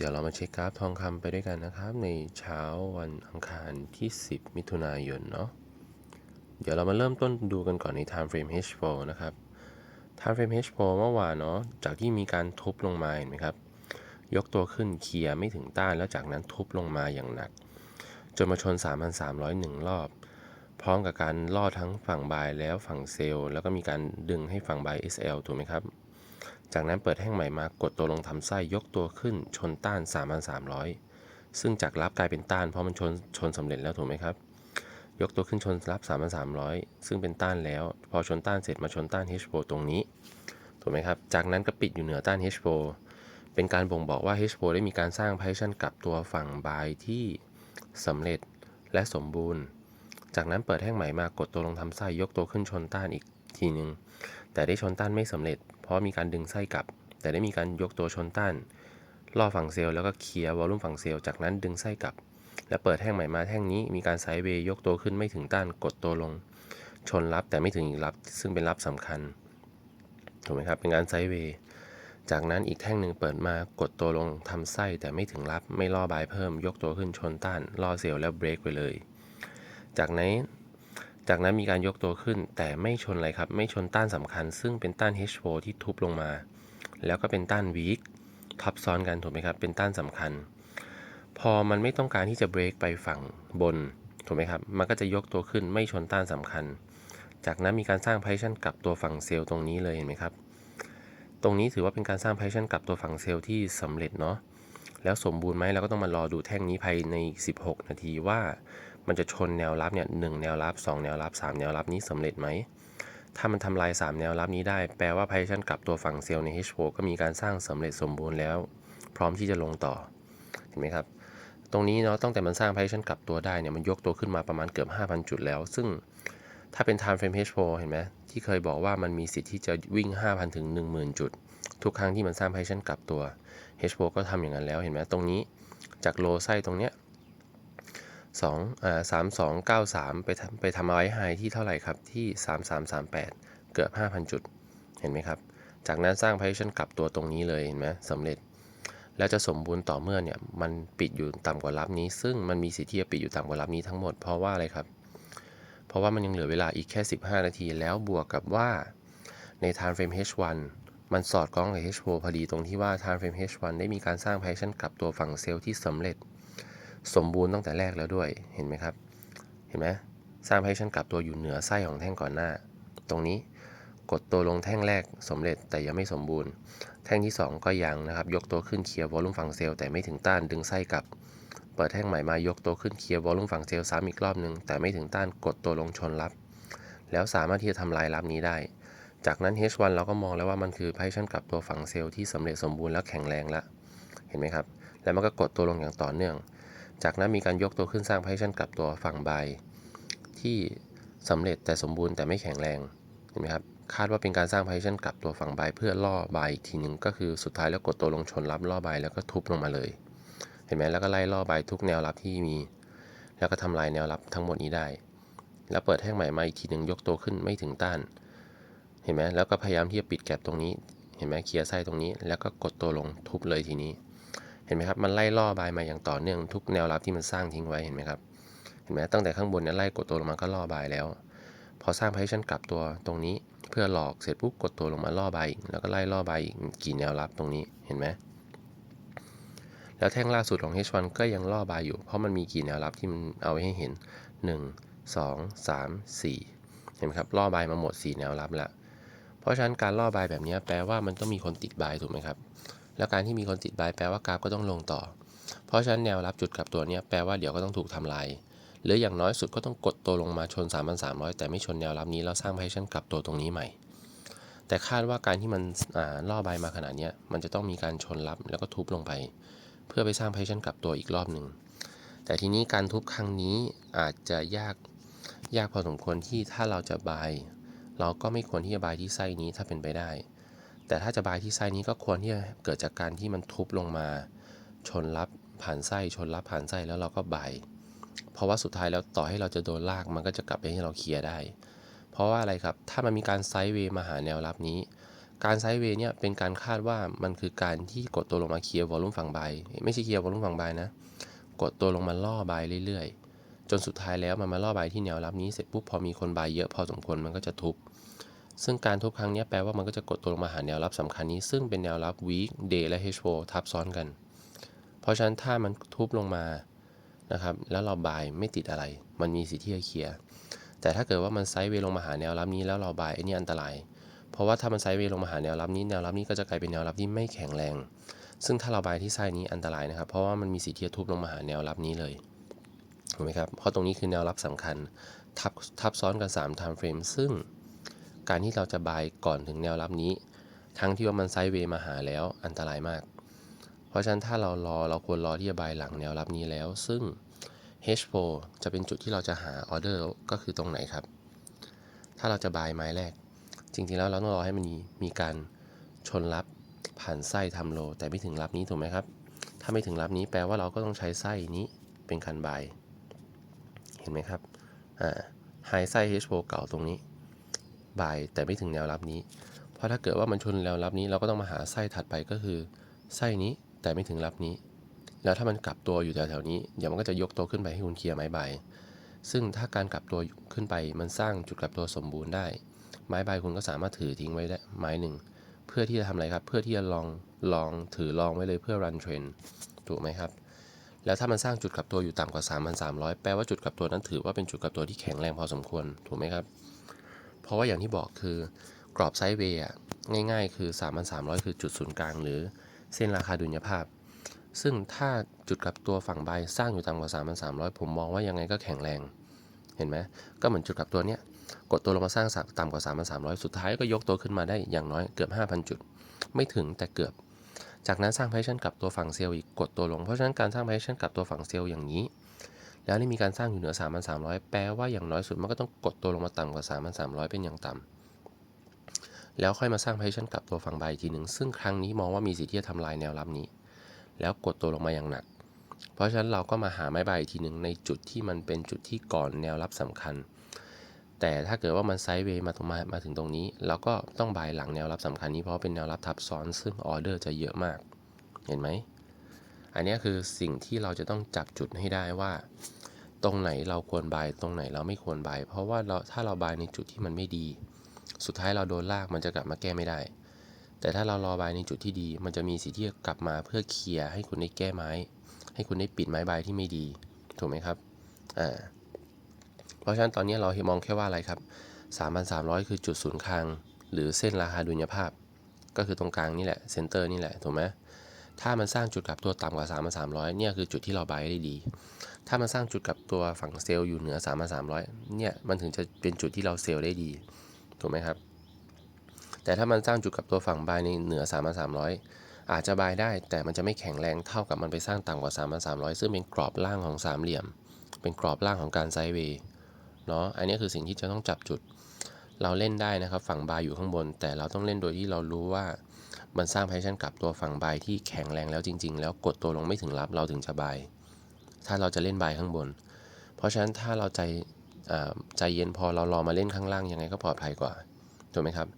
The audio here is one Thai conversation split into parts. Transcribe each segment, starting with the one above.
เดี๋ยวเรามาเช็คกราฟทองคำไปด้วยกันนะครับ ในเช้าวันอังคารที่ 10 มิถุนายนเนาะเดี๋ยวเรามาเริ่มต้นดูกันก่อนใน time frame H4 นะครับ time frame H4 เมื่อวานเนาะจากที่มีการทุบลงมาเห็นไหมครับ ยกตัวขึ้นเคลียร์ไม่ถึงต้านแล้วจากนั้นทุบลงมาอย่างหนัก จนมาชน 3,301 รอบ พร้อมกับการล่อทั้งฝั่งบายแล้วฝั่งเซลล์แล้วก็มีการดึงให้ฝั่งบาย SL ถูกไหมครับ จากนั้นเปิดแท่งใหม่มากดตัวลงทำไส้ยกตัวขึ้นชนต้าน 3,300 ซึ่งจากรับกลายเป็นต้านเพราะมันชนชนสำเร็จแล้วถูกไหมครับ ยกตัวขึ้นชนรับ 3,300 ซึ่งเป็นต้านแล้ว พอชนต้านเสร็จมาชนต้าน H4 ตรงนี้ถูกไหมครับ จากนั้นก็ปิดอยู่เหนือต้าน H4 เป็นการบ่งบอกว่า H4 ได้มีการสร้างไพชั่นกับตัวฝั่งบายที่สำเร็จและสมบูรณ์ จากนั้นเปิดแท่งใหม่มากดตัวลงทำไส้ยกตัวขึ้นชนต้านอีกทีหนึ่งแต่ได้ชนต้านไม่สำเร็จ เพราะมีการดึงไส้กลับ แต่ได้มีการยกตัวชนต้านล่อฝั่งเซลล์แล้วก็เคลียร์วอลลุ่มฝั่งเซลล์จากนั้นดึงไส้กลับ และเปิดแท่งใหม่มาแท่งนี้มีการไซด์เวย์ยกตัวขึ้นไม่ถึงต้านกดตัวลง ชนรับแต่ไม่ถึงอีกรับซึ่งเป็นรับสำคัญถูกไหมครับเป็นการไซด์เวย์จากนั้นอีกแท่งหนึ่งเปิดมากดตัวลงทำไส้แต่ไม่ถึงรับไม่ล่อบายเพิ่ม ยกตัวขึ้นชนต้านล่อเซลล์แล้วเบรกไปเลย จากนั้น จากนั้นมีการยกตัวขึ้น แต่ไม่ชนอะไรครับ ไม่ชนต้านสำคัญ ซึ่งเป็นต้าน H4 ที่ทุบลงมา แล้วก็เป็นต้านวีคทับซ้อนกันถูกไหมครับ เป็นต้านสำคัญ พอมันไม่ต้องการที่จะเบรกไปฝั่งบนถูกไหมครับ มันก็จะยกตัวขึ้นไม่ชนต้านสำคัญ จากนั้นมีการสร้างไพชั่นกับตัวฝั่งเซลล์ตรงนี้เลยเห็นไหมครับ ตรงนี้ถือว่าเป็นการสร้างไพชั่นกับตัวฝั่งเซลล์ที่สำเร็จเนาะแล้วสมบูรณ์ไหมเราก็ต้องมารอดูแท่งนี้ภายใน 16 นาทีว่า มันจะชนแนวรับเนี่ยหแนวรับ 2 แนวรับ 3 แนวรับนี้สำเร็จไหม ถ้ามันทำลาย 3 แนวรับนี้ได้ แปลว่าไพชั่นกลับตัวฝั่งเซลล์ใน H4 ก็มีการสร้างสำเร็จสมบูรณ์แล้ว พร้อมที่จะลงต่อ เห็นไหมครับ ตรงนี้เนาะตั้งแต่มันสร้างไพชั่นกลับตัวได้เนี่ยมันยกตัวขึ้นมาประมาณเกือบ 5,000 จุดแล้ว ซึ่งถ้าเป็น time frame H4 เห็นไหมที่เคยบอกว่ามันมีสิทธิ์ที่จะวิ่ง 5,000 ถึง 10,000 จุด ทุกครั้งที่มันสร้างไพชั่นกลับตัว H4 ก็ทำอย่างนั้นแล้วเห็นไหมตรงนี้จากโลไส้ตรงเนี้ย สองอ่าสามสองเก้าสามไปทำไปทำเอาไว้ไฮที่เท่าไหร่ครับ ที่สามสามสามแปดเกือบห้าพันจุด เห็นไหมครับ จากนั้นสร้าง position กลับตัวตรงนี้เลยเห็นไหมสำเร็จ แล้วจะสมบูรณ์ต่อเมื่อเนี่ย มันปิดอยู่ต่ำกว่ารับนี้ ซึ่งมันมีสิทธิ์ที่จะปิดอยู่ต่ำกว่ารับนี้ทั้งหมด เพราะว่าอะไรครับ เพราะว่ามันยังเหลือเวลาอีกแค่ 15 นาที แล้วบวกกับว่าใน time frame H1 มันสอดคล้องกับ H4 พอดีตรงที่ว่า time frame H1 ได้มีการสร้าง position กับตัวฝั่งเซลล์ที่สำเร็จ สมบูรณ์ตั้งแต่แรกแล้วด้วยเห็นไหมครับ เห็นไหมสร้าง position กับตัวอยู่เหนือไส้ของแท่งก่อนหน้า ตรงนี้กดตัวลงแท่งแรกสำเร็จแต่ยังไม่สมบูรณ์ แท่งที่ 2 ก็ยังนะครับ ยกตัวขึ้นเคลียร์วอลลุ่มฝั่งเซลล์แต่ไม่ถึงต้านดึงไส้กลับ เปิดแท่งใหม่มายกตัวขึ้นเคลียร์วอลลุ่มฝั่งเซลล์ซ้ำอีกรอบหนึ่งแต่ไม่ถึงต้านกดตัวลงชนรับ แล้วสามารถที่จะทำลายรับนี้ได้ จากนั้น H1 เราก็มองแล้วว่ามันคือไพชั่นกับตัวฝั่งเซลล์ที่สำเร็จสมบูรณ์และแข็งแรงแล้วเห็นไหมครับ แล้วมันก็กดตัวลงอย่างต่อเนื่อง จากนั้นมีการยกตัวขึ้นสร้างไพชั่นกลับตัวฝั่งใบที่สำเร็จแต่สมบูรณ์แต่ไม่แข็งแรงเห็นไหมครับคาดว่าเป็นการสร้างไพชั่นกลับตัวฝั่งใบเพื่อล่อใบอีกทีหนึ่งก็คือสุดท้ายแล้วกดตัวลงชนรับล่อใบแล้วก็ทุบลงมาเลย เห็นไหมแล้วก็ไล่ล่อใบทุกแนวรับที่มี แล้วก็ทำลายแนวรับทั้งหมดนี้ได้ แล้วเปิดแท่งใหม่มาอีกทีหนึ่งยกตัวขึ้นไม่ถึงต้าน เห็นไหมแล้วก็พยายามที่จะปิดแก็บตรงนี้ เห็นไหมเคลียร์ไส้ตรงนี้ แล้วก็กดตัวลงทุบเลยทีนี้ เห็นไหมครับมันไล่ล่อบายมาอย่างต่อเนื่องทุกแนวรับที่มันสร้างทิ้งไว้เห็นไหมครับเห็นไหมตั้งแต่ข้างบนเนี่ยไล่กดตัวลงมาก็ล่อบายแล้ว พอสร้าง position กลับตัวตรงนี้เพื่อหลอกเสร็จปุ๊บกดตัวลงมาล่อบายอีกแล้วก็ไล่ล่อบายอีกกี่แนวรับตรงนี้เห็นไหมแล้วแท่งล่าสุดของ H1 ก็ยังล่อบายอยู่ เพราะมันมีกี่แนวรับที่มันเอาไว้ให้เห็น 1 2 3 4 เห็นไหมครับล่อบายมาหมด 4 แนวรับแล้ว เพราะฉะนั้นการล่อบายแบบนี้แปลว่ามันต้องมีคนติดบายถูกไหมครับ แล้วการที่มีคนติดบายแปลว่ากราฟก็ต้องลงต่อ เพราะฉะนั้นแนวรับจุดกลับตัวนี้แปลว่าเดี๋ยวก็ต้องถูกทำลายหรืออย่างน้อยสุดก็ต้องกดตัวลงมาชน 3,300 แต่ไม่ชนแนวรับนี้แล้วสร้างไพชั่นกลับตัวตรงนี้ใหม่ แต่คาดว่าการที่มันอ่าล่อบายมาขนาดนี้มันจะต้องมีการชนรับแล้วก็ทุบลงไป เพื่อไปสร้างไพชั่นกลับตัวอีกรอบหนึ่งแต่ทีนี้การทุบครั้งนี้อาจจะยากยากพอสมควรที่ถ้าเราจะบาย เราก็ไม่ควรที่จะบายที่ไส้นี้ถ้าเป็นไปได้ แต่ถ้าจะบายที่ไส้นี้ก็ควรที่จะเกิดจากการที่มันทุบลงมา ชนรับผ่านไส้ชนรับผ่านไส้แล้วเราก็บายเพราะว่าสุดท้ายแล้วต่อให้เราจะโดนลากมันก็จะกลับไปให้เราเคลียร์ได้ เพราะว่าอะไรครับถ้ามันมีการไซด์เวย์มาหาแนวรับนี้ การไซด์เวย์เนี่ยเป็นการคาดว่ามันคือการที่กดตัวลงมาเคลียร์วอลลุ่มฝั่งบายไม่ใช่เคลียร์วอลลุ่มฝั่งบายนะ กดตัวลงมาล่อบายเรื่อยๆ จนสุดท้ายแล้วมันมาล่อบายที่แนวรับนี้เสร็จปุ๊บพอมีคนบายเยอะพอสมควรมันก็จะทุบ ซึ่งการทุบครั้งนี้แปลว่ามันก็จะกดตัวลงมาหาแนวรับสำคัญนี้ ซึ่งเป็นแนวรับ week day และ h 4ทับซ้อนกัน เพราะฉะนั้นถ้ามันทุบลงมานะครับแล้วเราบายไม่ติดอะไร มันมีสิทธิ์ที่จะเคลียร์แต่ถ้าเกิดว่ามันไซด์เวลงมาหาแนวรับนี้แล้วเราบายไอ้นี่อันตราย เพราะว่าถ้ามันไซด์เวลงมาหาแนวรับนี้แนวรับนี้ก็จะกลายเป็นแนวรับที่ไม่แข็งแรง ซึ่งถ้าเราบายที่ไส้นี้อันตรายนะครับ เพราะว่ามันมีสิทธิ์ที่จะทุบลงมาหาแนวรับนี้เลยถูกไหมครับเพราะตรงนี้คือแนวรับสำคัญทับทับซ้อนกัน3 time frame ซึ่ง การที่เราจะบายก่อนถึงแนวรับนี้ ทั้งที่ว่ามันไซด์เวย์มาหาแล้วอันตรายมาก เพราะฉะนั้นถ้าเรารอเราควรรอที่จะบายหลังแนวรับนี้แล้ว ซึ่ง H4 จะเป็นจุดที่เราจะหาออเดอร์ก็คือตรงไหนครับ ถ้าเราจะบายไม้แรก จริงๆแล้วเราต้องรอให้มันมีการชนรับผ่านไส้ทำโล แต่ไม่ถึงรับนี้ถูกไหมครับ ถ้าไม่ถึงรับนี้แปลว่าเราก็ต้องใช้ไส้นี้เป็นคันบาย เห็นไหมครับ อ่าไฮไส้ H4 เก่าตรงนี้ บายแต่ไม่ถึงแนวรับนี้ เพราะถ้าเกิดว่ามันชนแนวรับนี้เราก็ต้องมาหาไส้ถัดไปก็คือ ไส้นี้แต่ไม่ถึงรับนี้ แล้วถ้ามันกลับตัวอยู่แถวๆนี้เดี๋ยวมันก็จะยกตัวขึ้นไปให้คุณเคลียร์ไม้ใบ ซึ่งถ้าการกลับตัวขึ้นไปมันสร้างจุดกลับตัวสมบูรณ์ได้ ไม้ใบคุณก็สามารถถือทิ้งไว้ได้ไม้หนึ่งเพื่อที่จะทำอะไรครับ เพื่อที่จะลองลองถือลองไว้เลยเพื่อรันเทรนถูกไหมครับแล้วถ้ามันสร้างจุดกลับตัวอยู่ต่ำกว่า 3,300 แปลว่าจุดกลับตัวนั้นถือว่าเป็นจุดกลับตัวที่แข็งแรงพอสมควร ถูกไหมครับ เพราะว่าอย่างที่บอกคือกรอบไซด์เวย์ง่ายๆ คือ3,300 คือจุดศูนย์กลาง หรือเส้นราคาดุลยภาพ ซึ่งถ้าจุดกลับตัวฝั่งใบสร้างอยู่ต่ำกว่า 3,300 ผมมองว่ายังไงก็แข็งแรง เห็นไหมก็เหมือนจุดกลับตัวเนี้ยกดตัวลงมาสร้างต่ำกว่า 3,300 สุดท้ายก็ยกตัวขึ้นมาได้อย่างน้อยเกือบ 5,000 จุด ไม่ถึงแต่เกือบ จากนั้นสร้างไพชันกับตัวฝั่งเซลล์อีกกดตัวลง เพราะฉะนั้นการสร้างไพชันกับตัวฝั่งเซลล์อย่างนี้ แล้วนี่มีการสร้างอยู่เหนือ 3,300 แปลว่าอย่างน้อยสุดมันก็ต้องกดตัวลงมาต่ำกว่า 3,300 เป็นอย่างต่ำแล้วค่อยมาสร้างไพชันกลับตัวฝั่งใบอีกทีหนึ่งซึ่งครั้งนี้มองว่ามีสิทธิ์ที่จะทำลายแนวรับนี้ แล้วกดตัวลงมาอย่างหนัก เพราะฉะนั้นเราก็มาหาไม้ใบอีกทีหนึ่งในจุดที่มันเป็นจุดที่ก่อนแนวรับสำคัญ แต่ถ้าเกิดว่ามันไซด์เวย์มาตรงมามาถึงตรงนี้เราก็ต้องบายหลังแนวรับสำคัญนี้เพราะเป็นแนวรับทับซ้อนซึ่งออเดอร์จะเยอะมาก เห็นไหมอันนี้คือสิ่งที่เราจะต้องจับจุดให้ได้ว่า ตรงไหนเราควรบายตรงไหนเราไม่ควรบาย เพราะว่าเราถ้าเราบายในจุดที่มันไม่ดี สุดท้ายเราโดนลากมันจะกลับมาแก้ไม่ได้ แต่ถ้าเรารอบายในจุดที่ดี มันจะมีสิทธิ์ที่จะกลับมาเพื่อเคลียร์ให้คุณได้แก้ไม้ ให้คุณได้ปิดไม้บายที่ไม่ดี ถูกไหมครับอ่าเพราะฉะนั้นตอนนี้เรามองแค่ว่าอะไรครับ 3,300 คือจุดศูนย์กลางหรือเส้นราคาดุลยภาพ ก็คือตรงกลางนี่แหละเซนเตอร์นี่แหละถูกไหมถ้ามันสร้างจุดกลับตัวต่ำกว่า 3,300 เนี่ยคือจุดที่เราบายได้ดี ถ้ามันสร้างจุดกับตัวฝั่งเซลล์อยู่เหนือ3,300เนี่ยมันถึงจะเป็นจุดที่เราเซลล์ได้ดี ถูกไหมครับ แต่ถ้ามันสร้างจุดกับตัวฝั่งบายในเหนือ3,300อาจจะบายได้แต่มันจะไม่แข็งแรงเท่ากับมันไปสร้างต่ำกว่า3,300ซึ่งเป็นกรอบล่างของสามเหลี่ยม เป็นกรอบล่างของการไซด์เวย์เนาะอันนี้คือสิ่งที่จะต้องจับจุด เราเล่นได้นะครับฝั่งบายอยู่ข้างบน แต่เราต้องเล่นโดยที่เรารู้ว่ามันสร้างแพชชั่นกับตัวฝั่งบายที่แข็งแรงแล้วจริง ๆ แล้วกดตัวลงไม่ถึงรับเราถึงจะบาย ถ้าเราจะเล่นบายข้างบน เพราะฉะนั้นถ้าเราใจใจเย็นพอเรารอมาเล่นข้างล่างยังไงก็ปลอดภัยกว่าถูกไหมครับ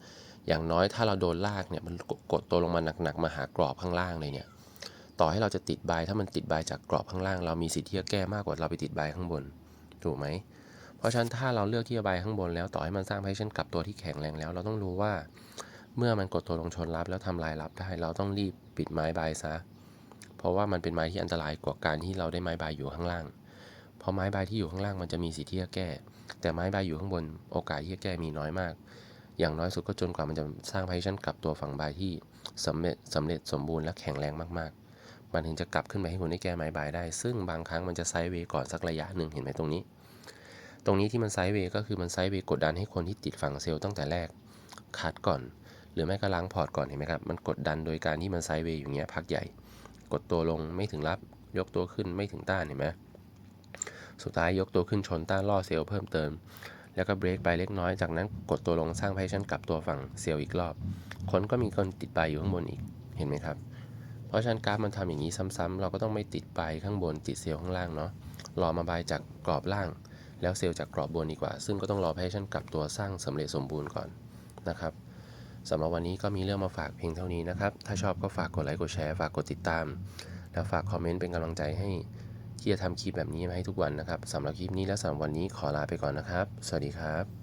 อย่างน้อยถ้าเราโดนลากเนี่ยมันกดตัวลงมาหนักๆมาหากรอบข้างล่างเลยเนี่ยต่อให้เราจะติดบายถ้ามันติดบายจากกรอบข้างล่าง เรามีสิทธิ์ที่จะแก้มากกว่าเราไปติดบายข้างบนถูกไหมเพราะฉะนั้นถ้าเราเลือกที่จะบายข้างบนแล้วต่อให้มันสร้างไพชันกลับตัวที่แข็งแรงแล้ว เราต้องรู้ว่า เมื่อมันกดตัวลงชนรับแล้วทำลายรับได้เราต้องรีบปิดไม้บายซะ เพราะว่ามันเป็นไม้ที่อันตรายกว่าการที่เราได้ไม้บายอยู่ข้างล่าง เพราะไม้บายที่อยู่ข้างล่างมันจะมีสิทธิ์ที่จะแก้ แต่ไม้บายอยู่ข้างบนโอกาสที่จะแก้มีน้อยมาก อย่างน้อยสุดก็จนกว่ามันจะสร้างไพชันกลับตัวฝั่งบายที่สำเร็จสำเร็จสมบูรณ์และแข็งแรงมากๆ มันถึงจะกลับขึ้นไปให้คุณได้แก้ไม้บายได้ ซึ่งบางครั้งมันจะไซด์เวย์ก่อนสักระยะหนึ่งเห็นไหมตรงนี้ ตรงนี้ที่มันไซด์เวย์ก็คือมันไซด์เวย์กดดันให้คนที่ติดฝั่งเซลล์ตั้งแต่แรกคัดก่อน หรือไม่ก็ล้างพอร์ตก่อนเห็นไหมครับ มันกดดันโดยการที่มันไซด์เวย์อยู่เงี้ยพักใหญ่ กดตัวลงไม่ถึงรับ ยกตัวขึ้นไม่ถึงต้านเห็นไหมสุดท้ายยกตัวขึ้นชนต้านล่อเซลล์เพิ่มเติม แล้วก็เบรกไปเล็กน้อย จากนั้นกดตัวลงสร้างไพชั่นกลับตัวฝั่งเซลล์อีกรอบ คนก็มีคนติดไปอยู่ข้างบนอีก เห็นไหมครับ เพราะฉะนั้นกราฟมันทำอย่างนี้ซ้ำๆเราก็ต้องไม่ติดไปข้างบนติดเซลล์ข้างล่างเนาะ รอมาบายจากกรอบล่าง แล้วเซลล์จากกรอบบนดีกว่า ซึ่งก็ต้องรอแพชชั่นกลับตัวสร้างสำเร็จสมบูรณ์ก่อนนะครับ สำหรับวันนี้ก็มีเรื่องมาฝากเพียงเท่านี้นะครับ ถ้าชอบก็ฝากกดไลค์กดแชร์ฝากกดติดตาม และฝากคอมเมนต์เป็นกำลังใจให้ที่จะทำคลิปแบบนี้มาให้ทุกวันนะครับสำหรับคลิปนี้และสำหรับวันนี้ขอลาไปก่อนนะครับ สวัสดีครับ